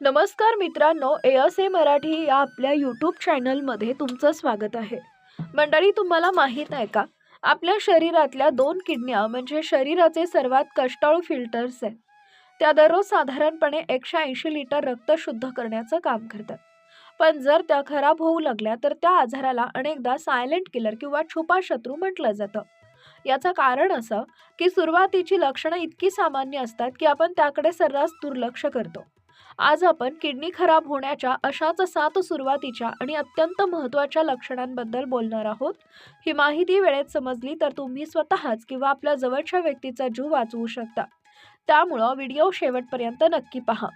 नमस्कार मित्रांनो S A Marathi या आपल्या यूट्यूब चॅनलमध्ये तुमचं स्वागत आहे. मंडळी तुम्हाला माहीत आहे का? आपल्या शरीरातल्या दोन किडन्या म्हणजे शरीराचे सर्वात कष्टाळू फिल्टर्स आहेत. त्या दररोज साधारणपणे एकशे ऐंशी लिटर रक्त शुद्ध करण्याचं काम करतात. पण जर त्या खराब होऊ लागल्या तर त्या आजाराला अनेकदा सायलेंट किलर किंवा छुपा शत्रू म्हटलं जातं. याचं कारण असं की सुरुवातीची लक्षणं इतकी सामान्य असतात की आपण त्याकडे सर्रास दुर्लक्ष करतो. आज आपण किडनी खराब होण्याच्या अशाच सात सुरुवातीच्या आणि अत्यंत महत्त्वाच्या लक्षणांबद्दल बोलणार आहोत. ही माहिती वेळेत समजली तर तुम्ही स्वतःच किंवा आपल्या जवळच्या व्यक्तीचा जीव वाचवू शकता. त्यामुळं व्हिडिओ शेवटपर्यंत नक्की पहा.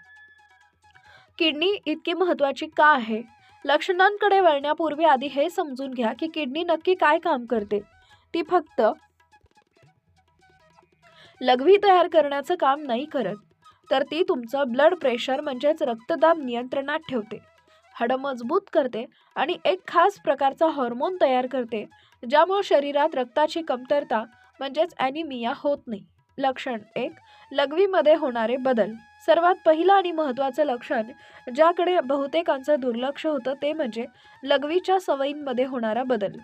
किडनी इतकी महत्त्वाची का आहे? लक्षणांकडे वळण्यापूर्वी आधी हे समजून घ्या की किडनी नक्की काय काम करते. ती फक्त लघवी तयार करण्याचं काम नाही करत. तर ती तुमचं ब्लड प्रेशर म्हणजेच रक्तदाब नियंत्रणात ठेवते. हाडं मजबूत करते आणि एक खास प्रकारचा हॉर्मोन तयार करते ज्यामुळे शरीरात रक्ताची कमतरता म्हणजेच ॲनिमिया होत नाही. लक्षण एक लघवीमध्ये होणारे बदल. सर्वात पहिलं आणि महत्त्वाचं लक्षण ज्याकडे बहुतेकांचं दुर्लक्ष होतं ते म्हणजे लघवीच्या सवयींमध्ये होणारा बदल.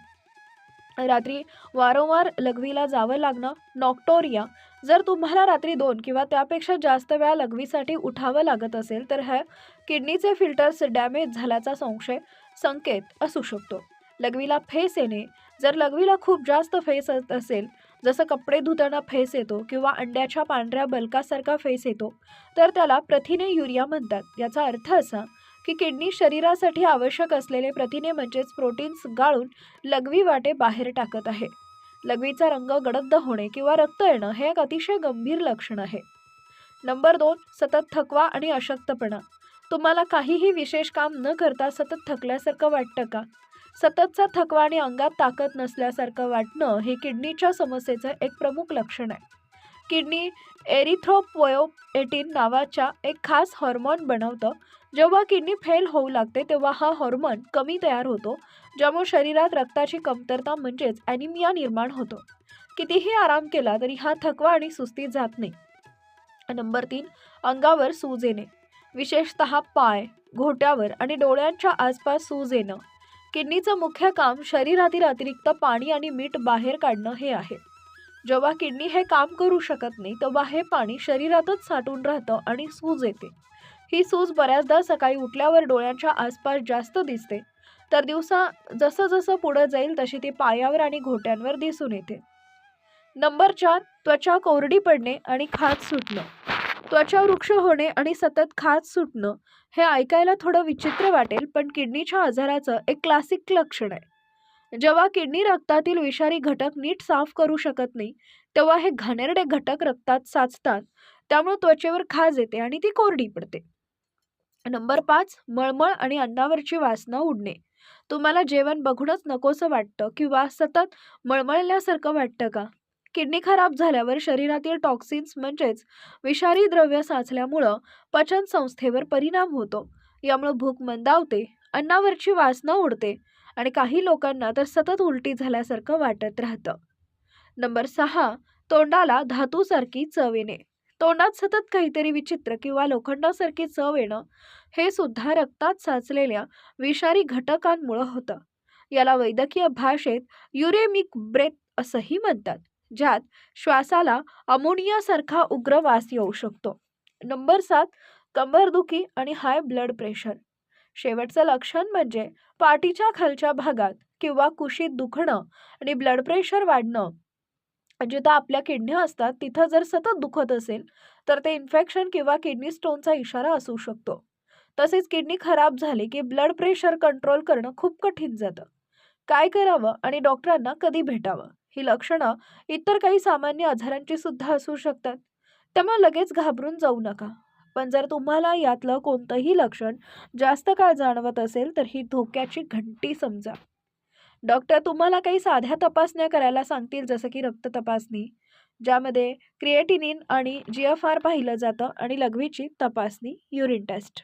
रात्री वारंवार लघवीला जावं लागणं नॉक्टोरिया जर तुम्हाला रात्री दोन किंवा त्यापेक्षा जास्त वेळा लघवीसाठी उठावं लागत असेल तर ह्या किडनीचे फिल्टर्स डॅमेज झाल्याचा संशय संकेत असू शकतो. लघवीला फेस येणे जर लघवीला खूप जास्त फेस असेल जसं कपडे धुताना फेस येतो किंवा अंड्याच्या पांढऱ्या बलकासारखा फेस येतो तर त्याला प्रथिने युरिया म्हणतात. याचा अर्थ असा की किडनी शरीरासाठी आवश्यक असलेले प्रथिने म्हणजेच प्रोटीन्स गाळून लघवी वाटे बाहेर टाकत आहे. लघवीचा रंग गडद होणे किंवा रक्त येणं हे एक अतिशय गंभीर लक्षण आहे. नंबर दोन सतत थकवा आणि अशक्तपणा. तुम्हाला काहीही विशेष काम न करता सतत थकल्यासारखं वाटतं का? सततचा थकवा आणि अंगात ताकद नसल्यासारखं वाटणं हे किडनीच्या समस्येचं एक प्रमुख लक्षण आहे. किडनी एरिथ्रोपोएटिन नावाच्या एक खास हॉर्मोन बनवतं. जेव्हा किडनी फेल होऊ लागते तेव्हा हा हॉर्मोन कमी तयार होतो. ज्यामुळे शरीरात रक्ताची कमतरता म्हणजेच ॲनिमिया निर्माण होतो. कितीही आराम केला तरी हा थकवा आणि सुस्ती जात नाही. नंबर तीन अंगावर सूज येणे. विशेषतः पाय घोट्यावर आणि डोळ्यांच्या आसपास सूज येणं. किडनीचं मुख्य काम शरीरातील अतिरिक्त पाणी आणि मीठ बाहेर काढणं हे आहे. जेव्हा किडनी हे काम करू शकत नाही तेव्हा हे पाणी शरीरातच साठून राहतं आणि सूज येते. ही सूज बऱ्याचदा सकाळी उठल्यावर डोळ्यांच्या आसपास जास्त दिसते. तर दिवसा जसं जसं पुढं जाईल तशी ती पायावर आणि घोट्यांवर दिसून येते. नंबर चार त्वचा कोरडी पडणे आणि खाज सुटणं. त्वचा वृक्ष होणे आणि सतत खाज सुटणं हे ऐकायला थोडं विचित्र वाटेल पण किडनीच्या आजाराचं एक क्लासिक लक्षण आहे. जेव्हा किडनी रक्तातील विषारी घटक नीट साफ करू शकत नाही तेव्हा हे घाणेरडे घटक रक्तात साचतात. त्यामुळे त्वचेवर खाज येते आणि ती कोरडी पडते. नंबर पाच मळमळ आणि अन्नावरची वासना उडणे. तुम्हाला जेवण बघूनच नकोसं वाटतं किंवा सतत मळमळल्यासारखं वाटतं का? किडनी खराब झाल्यावर शरीरातील टॉक्सिन्स म्हणजेच विषारी द्रव्य साचल्यामुळं पचन संस्थेवर परिणाम होतो. यामुळं भूक मंदावते अन्नावरची वासना उडते आणि काही लोकांना तर सतत उलटी झाल्यासारखं वाटत राहतं. नंबर सहा तोंडाला धातूसारखी चव येणे. तोंडात सतत काहीतरी विचित्र किंवा लोखंडासारखी चव येणं हे सुद्धा रक्तात साचलेल्या विषारी घटकांमुळं होतं. याला वैद्यकीय भाषेत युरेमिक ब्रेथ असंही म्हणतात ज्यात श्वासाला अमोनियासारखा उग्र वास येऊ शकतो. नंबर सात कंबरदुखी आणि हाय ब्लड प्रेशर. शेवटचं लक्षण म्हणजे पाठीच्या खालच्या भागात किंवा कुशीत दुखणं आणि ब्लड प्रेशर वाढणं. म्हणजे जिथं आपल्या किडण्या असतात तिथं जर सतत दुखत असेल तर ते इन्फेक्शन किंवा किडनी स्टोनचा इशारा असू शकतो. तसेच किडनी खराब झाली की ब्लड प्रेशर कंट्रोल करणं खूप कठीण जातं. काय करावं आणि डॉक्टरांना कधी भेटावं? ही लक्षणं इतर काही सामान्य आजारांची सुद्धा असू शकतात. त्यामुळे लगेच घाबरून जाऊ नका. पण जर तुम्हाला यातलं कोणतंही लक्षण जास्त काळ जाणवत असेल तर ही धोक्याची घंटी समजा. डॉक्टर तुम्हाला काही साध्या तपासण्या करायला सांगतील जसं की रक्त तपासणी ज्यामध्ये क्रिएटिनिन आणि जी एफ आर पाहिलं जातं आणि लघवीची तपासणी युरिन टेस्ट